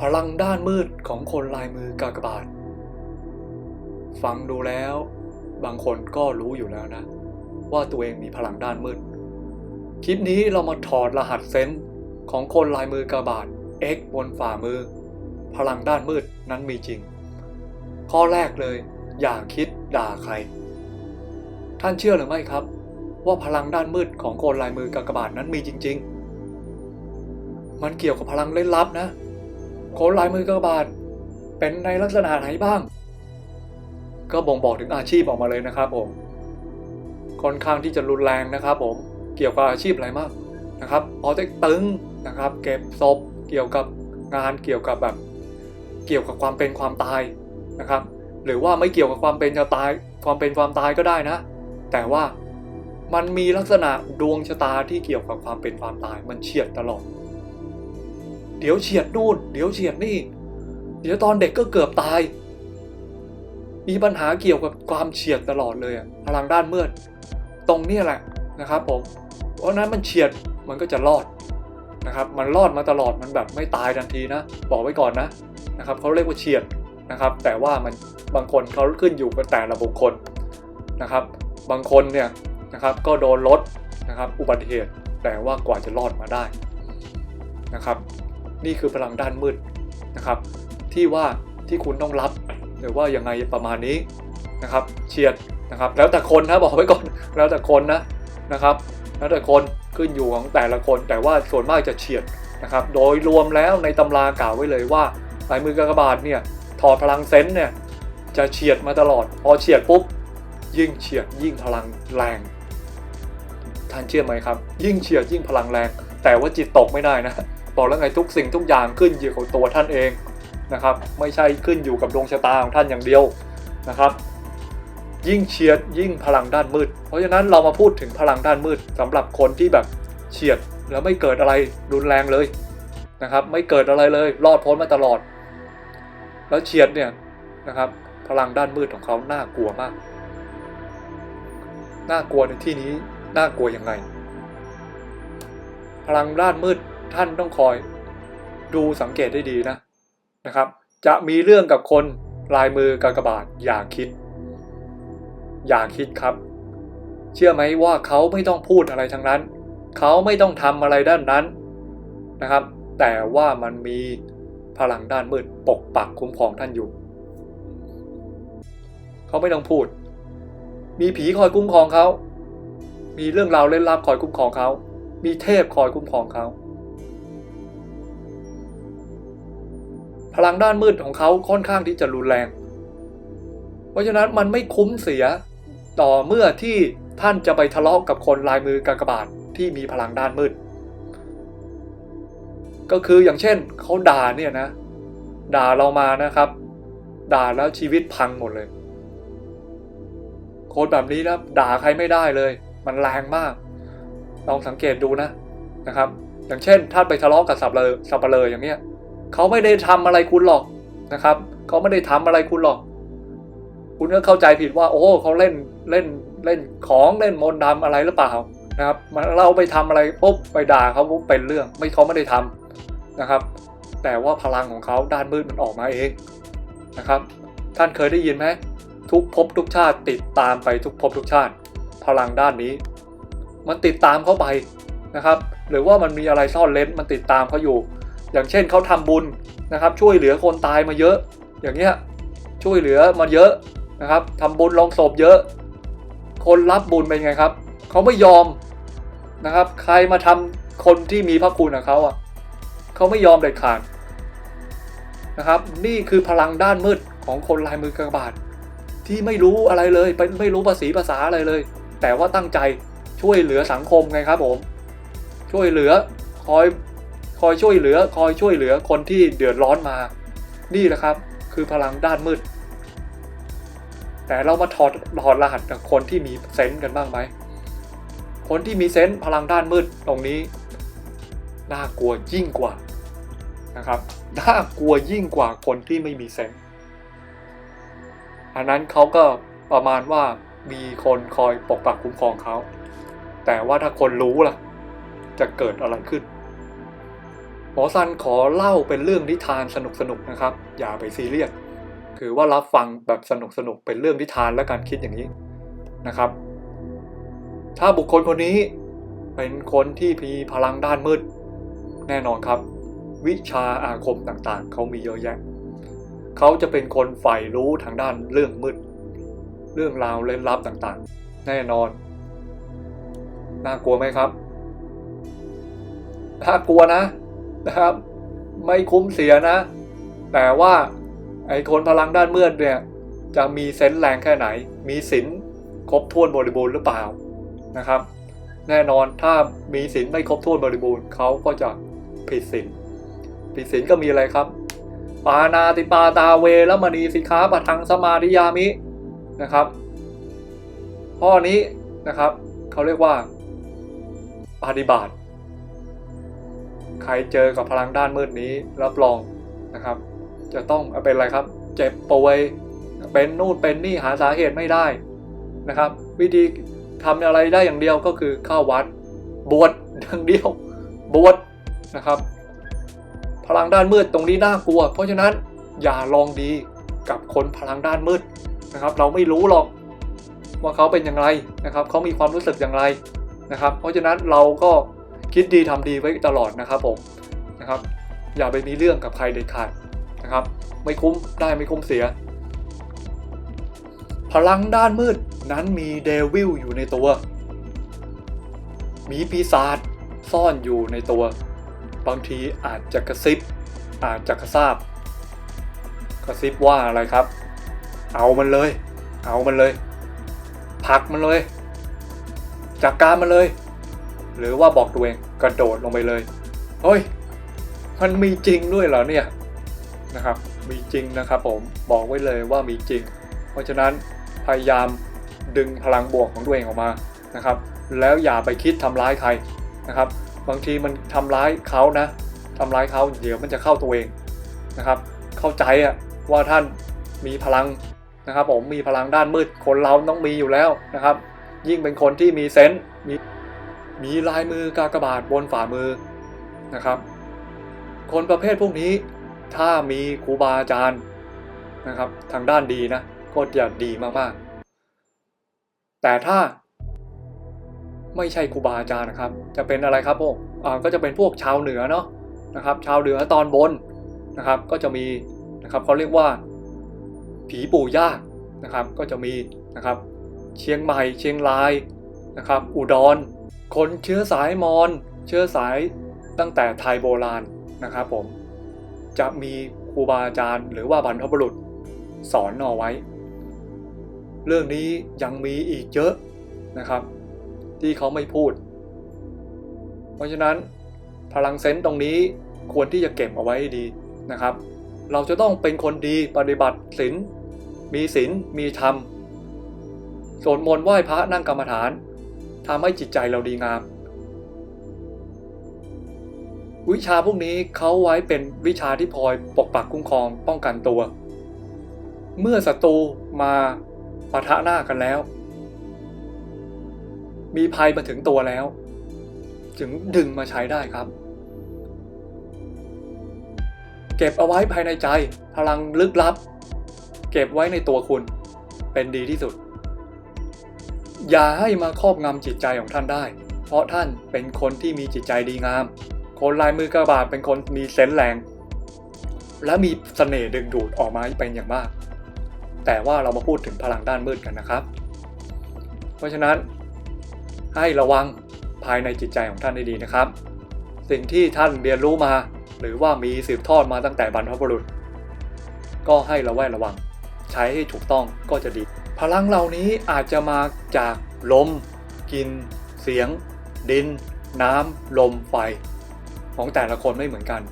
พลังด้านมืดของคนลายมือกากบาท ฟังดูแล้ว บางคนก็รู้อยู่แล้วนะ ว่าตัวเองมีพลังด้านมืด คลิปนี้เรามาถอดรหัสเซนส์ของคนลายมือกากบาท X บนฝ่ามือ พลังด้านมืดนั้นมีจริง ข้อแรกเลย อย่าคิดด่าใคร ท่านเชื่อหรือไม่ครับ ว่าพลังด้านมืดของคนลายมือกากบาทนั้นมีจริง ๆ มันเกี่ยวกับพลังเล่นลับนะ คนลายมือกากบาทเป็นในลักษณะไหนบ้าง ก็บ่งบอกถึงอาชีพออกมาเลยนะครับผมค่อนข้างที่จะรุนแรงนะครับ ผมเกี่ยวกับอาชีพอะไรมากนะครับออเต็กตึงนะครับ เก็บศพเกี่ยวกับงานเกี่ยวกับแบบ เกี่ยวกับความเป็นความตายนะครับ หรือว่าไม่เกี่ยวกับความเป็นจะตาย ความเป็นความตายก็ได้นะ แต่ว่ามันมีลักษณะดวงชะตาที่เกี่ยวกับความเป็นความตายมันเฉียดตลอด เดี๋ยวเฉียดนู่น เดี๋ยวเฉียดนี่ เดี๋ยวตอนเด็กก็เกือบตาย มีปัญหาเกี่ยวกับความเฉียดตลอดเลยพลังด้านมืด ตรงนี้แหละนะครับผม เพราะนั้นมันเฉียดมันก็จะรอดนะครับ มันรอดมาตลอดมันแบบไม่ตายทันทีนะ บอกไว้ก่อนนะนะครับเขาเรียกว่าเฉียดนะครับ แต่ว่ามันบางคนเขาขึ้นอยู่กับแต่ละบุคคลนะครับ บางคนเนี่ยนะครับก็โดนรถนะครับอุบัติเหตุแต่ว่ากว่าจะรอดมาได้นะครับ นี่คือพลังด้านมืดนะครับ ที่ว่าที่คุณต้องรับหรือว่ายังไงประมาณนี้นะครับเฉียดนะครับ แล้วแต่คนนะบอกไว้ก่อนแล้วแต่คนนะนะครับ แล้วแต่คนขึ้นอยู่ของแต่ละคนแต่ว่าส่วนมากจะเฉียดนะครับ โดยรวมแล้วในตำรากล่าวไว้เลยว่าลายมือกากบาทเนี่ยถอดพลังเซนเนี่ยจะเฉียดมาตลอด พอเฉียดปุ๊บยิ่งเฉียดยิ่งพลังแรงท่านเชื่อไหมครับ ยิ่งเฉียดยิ่งพลังแรง แต่ว่าจิตตกไม่ได้นะ บอกแล้วไงทุกสิ่งทุกอย่างขึ้นอยู่กับตัวท่านเองนะครับ ไม่ใช่ขึ้นอยู่กับดวงชะตาของท่านอย่างเดียวนะครับ ยิ่งเฉียดยิ่งพลังด้านมืด เพราะฉะนั้นเรามาพูดถึงพลังด้านมืดสำหรับคนที่แบบเฉียดแล้วไม่เกิดอะไรรุนแรงเลยนะครับ ไม่เกิดอะไรเลยรอดพ้นมาตลอด แล้วเฉียดเนี่ยนะครับ พลังด้านมืดของเขาน่ากลัวมากน่ากลัวในที่นี้น่ากลัวยังไง พลังด้านมืด ท่านต้องคอย ดูสังเกตได้ดีนะนะครับ จะมีเรื่องกับคนลายมือกากบาทอย่าคิด อย่าคิดครับ เชื่อไหมว่าเขาไม่ต้องพูดอะไรทั้งนั้น เขาไม่ต้องทำอะไรด้านนั้นนะครับ แต่ว่ามันมีพลังด้านมืดปกปักคุ้มครองท่านอยู่ เขาไม่ต้องพูด มีผีคอยคุ้มครองเขา มีเรื่องราวเล่นลับคอยคุ้มครองเขา มีเทพคอยคุ้มครองเขา พลังด้านมืดของเขาค่อนข้างที่จะรุนแรง เพราะฉะนั้นมันไม่คุ้มเสียต่อเมื่อที่ท่านจะไปทะเลาะกับคนลายมือกากบาทที่มีพลังด้านมืด ก็คืออย่างเช่นเขาด่าเนี่ยนะ ด่าเรามานะครับ ด่าแล้วชีวิตพังหมดเลยโค้ดแบบนี้นะด่าใครไม่ได้เลย มันแรงมาก ลองสังเกตดูนะนะครับ อย่างเช่นท่านไปทะเลาะกับสับเลยสับเลยอย่างเนี้ย เขาไม่ได้ทำอะไรคุณหรอกนะครับ เขาไม่ได้ทำอะไรคุณหรอก คุณก็เข้าใจผิดว่า โอ้เขาเล่นเล่นเล่นของเล่นมนต์ดำอะไรหรือเปล่านะครับมันเราไปทำอะไรปุ๊บไปด่าเขาปุ๊บเป็นเรื่อง ไม่เขาไม่ได้ทำนะครับ แต่ว่าพลังของเขาด้านมืดมันออกมาเองนะครับ ท่านเคยได้ยินไหมทุกภพทุกชาติติดตามไปทุกภพทุกชาติ พลังด้านนี้ มันติดตามเขาไปนะครับ หรือว่ามันมีอะไรซ่อนเล้นมันติดตามเขาอยู่ อย่างเช่นเขาทำบุญนะครับ ช่วยเหลือคนตายมาเยอะ อย่างเงี้ยช่วยเหลือมาเยอะนะครับทำบุญลงศพเยอะ คนรับบุญเป็นไงครับเขาไม่ยอมนะครับ ใครมาทำคนที่มีพระคุณกับเขาอะเขาไม่ยอมเด็ดขาดนะครับ นี่คือพลังด้านมืดของคนลายมือกระบาดที่ไม่รู้อะไรเลยเป็นไม่รู้ภาษีภาษาอะไรเลย แต่ว่าตั้งใจช่วยเหลือสังคมไงครับผม ช่วยเหลือคอย คอยช่วยเหลือ คอยช่วยเหลือคนที่เดือดร้อนมา นี่แหละครับ คือพลังด้านมืด แต่เรามาถอดถอดรหัสกับคนที่มีเซนส์กันบ้างไหม คนที่มีเซนส์พลังด้านมืดตรงนี้ น่ากลัวยิ่งกว่านะครับ น่ากลัวยิ่งกว่าคนที่ไม่มีเซนส์อันนั้นเขาก็ประมาณว่ามีคนคอยปกปักคุ้มครองเขา แต่ว่าถ้าคนรู้ล่ะ จะเกิดอะไรขึ้น หมอซันขอเล่าเป็นเรื่องนิทานสนุกๆนะครับ อย่าไปซีเรียสคือว่ารับฟังแบบสนุกๆเป็นเรื่องนิทานและการคิดอย่างนี้นะครับ ถ้าบุคคลคนนี้เป็นคนที่มีพลังด้านมืด แน่นอนครับ วิชาอาคมต่างๆ เขามีเยอะแยะ เขาจะเป็นคนใฝ่รู้ทางด้านเรื่องมืด เรื่องราวเล่นลับต่างๆ แน่นอน น่ากลัวไหมครับ น่ากลัวนะ นะครับ ไม่คุ้มเสียนะ แต่ว่าไอ้คนพลังด้านมืดเนี่ยจะมีเซนส์แรงแค่ไหน มีศีลครบถ้วนบริบูรณ์หรือเปล่านะครับ แน่นอนถ้ามีศีลไม่ครบถ้วนบริบูรณ์เขาก็จะผิดศีลผิดศีลก็มีอะไรครับ ปานาติปาตาเวแล้วมณีสิกขาปะทังสมาธิยามินะครับ ข้อนี้นะครับเขาเรียกว่าปฏิบัติ ใครเจอกับพลังด้านมืดนี้รับรองนะครับ จะต้องเป็นอะไรครับ เจ็บป่วย เป็นนู่นเป็นนี่หาสาเหตุไม่ได้นะครับ วิธีทำอะไรได้อย่างเดียวก็คือเข้าวัด บวชอย่างเดียว บวชนะครับ พลังด้านมืดตรงนี้น่ากลัว เพราะฉะนั้นอย่าลองดีกับคนพลังด้านมืดนะครับ เราไม่รู้หรอกว่าเขาเป็นอย่างไรนะครับ เขามีความรู้สึกอย่างไรนะครับ เพราะฉะนั้นเราก็ คิดดีทำดีไว้ตลอดนะครับผมนะครับ อย่าไปมีเรื่องกับใครเด็ดขาดนะครับ ไม่คุ้มได้ไม่คุ้มเสีย พลังด้านมืดนั้นมีเดวิลอยู่ในตัว มีปีศาจซ่อนอยู่ในตัว บางทีอาจจะกระซิบ อาจจะกระซาบ กระซิบว่าอะไรครับ เอามันเลย เอามันเลยผักมันเลย จัดกการมันเลย หรือว่าบอกตัวเองกระโดดลงไปเลย เฮ้ย มันมีจริงด้วยเหรอเนี่ยนะครับ มีจริงนะครับผมบอกไว้เลยว่ามีจริง เพราะฉะนั้นพยายามดึงพลังบวกของตัวเองออกมานะครับ แล้วอย่าไปคิดทำร้ายใครนะครับ บางทีมันทำร้ายเขานะทำร้ายเขาเดี๋ยวมันจะเข้าตัวเองนะครับ เข้าใจอะว่าท่านมีพลังนะครับ ผมมีพลังด้านมืดคนเราต้องมีอยู่แล้วนะครับ ยิ่งเป็นคนที่มีเซนส์มี มีลายมือกากบาทบนฝ่ามือนะครับ คนประเภทพวกนี้ถ้ามีครูบาอาจารย์นะครับ ทางด้านดีนะ ก็จะดีมากๆ แต่ถ้าไม่ใช่ครูบาอาจารย์นะครับ จะเป็นอะไรครับพวกอ่าก็จะเป็นพวกชาวเหนือเนาะนะครับ ชาวเหนือตอนบนนะครับ ก็จะมีนะครับเขาเรียกว่า ผีปู่ย่านะครับ ก็จะมีนะครับ เชียงใหม่ เชียงรายนะครับ อุดร คนเชื้อสายมอญเชื้อสายตั้งแต่ไทยโบราณนะครับผม จะมีครูบาอาจารย์หรือว่าบรรพบุรุษสอนเอาไว้ เรื่องนี้ยังมีอีกเยอะนะครับ ที่เขาไม่พูด เพราะฉะนั้นพลังเซนต์ตรงนี้ควรที่จะเก็บเอาไว้ดีนะครับ เราจะต้องเป็นคนดีปฏิบัติศีลมีศีลมีธรรมสวดมนต์ไหว้พระนั่งกรรมฐาน ทำให้จิตใจเราดีงาม วิชาพวกนี้เขาไว้เป็นวิชาที่พลอยปกปักคุ้มครองป้องกันตัว เมื่อศัตรูมาปะทะหน้ากันแล้ว มีภัยมาถึงตัวแล้วจึงดึงมาใช้ได้ครับ เก็บเอาไว้ภายในใจพลังลึกลับ เก็บไว้ในตัวคุณเป็นดีที่สุด อย่าให้มาครอบงำจิตใจของท่านได้ เพราะท่านเป็นคนที่มีจิตใจดีงาม คนลายมือกระบาดเป็นคนมีเซนส์แรง และมีเสน่ห์ดึงดูดออกมาเป็นอย่างมาก แต่ว่าเรามาพูดถึงพลังด้านมืดกันนะครับ เพราะฉะนั้นให้ระวังภายในจิตใจของท่านให้ดีนะครับ สิ่งที่ท่านเรียนรู้มา หรือว่ามีสืบทอดมาตั้งแต่บรรพบุรุษ ก็ให้ระแวดระวัง ใช้ให้ถูกต้องก็จะดี พลังเหล่านี้อาจจะมาจากลมกิน เสียง ดิน น้ำ ลมไฟ ของแต่ละคนไม่เหมือนกัน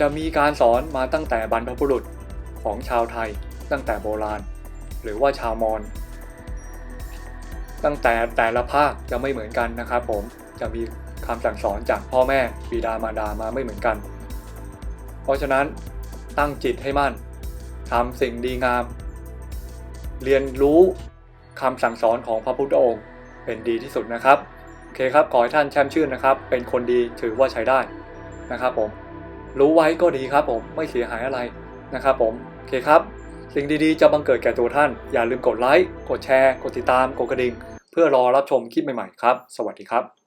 จะมีการสอนมาตั้งแต่บรรพบุรุษของชาวไทยตั้งแต่โบราณ หรือว่าชาวมอญตั้งแต่แต่ละภาคจะไม่เหมือนกันนะครับผมจะมีคำสั่งสอนจากพ่อแม่บิดามารดามาไม่เหมือนกัน เพราะฉะนั้นตั้งจิตให้มั่นทำสิ่งดีงาม เรียนรู้คำสั่งสอนของพระพุทธองค์ เป็นดีที่สุดนะครับ โอเคครับ ขอให้ท่านแช่มชื่นนะครับ เป็นคนดีถือว่าใช้ได้นะครับผม รู้ไว้ก็ดีครับผม ไม่เสียหายอะไรนะครับผม โอเคครับ สิ่งดีๆจะบังเกิดแก่ตัวท่าน อย่าลืมกดไลค์ กดแชร์ กดติดตาม กดกระดิ่ง เพื่อรอรับชมคลิปใหม่ๆครับ สวัสดีครับ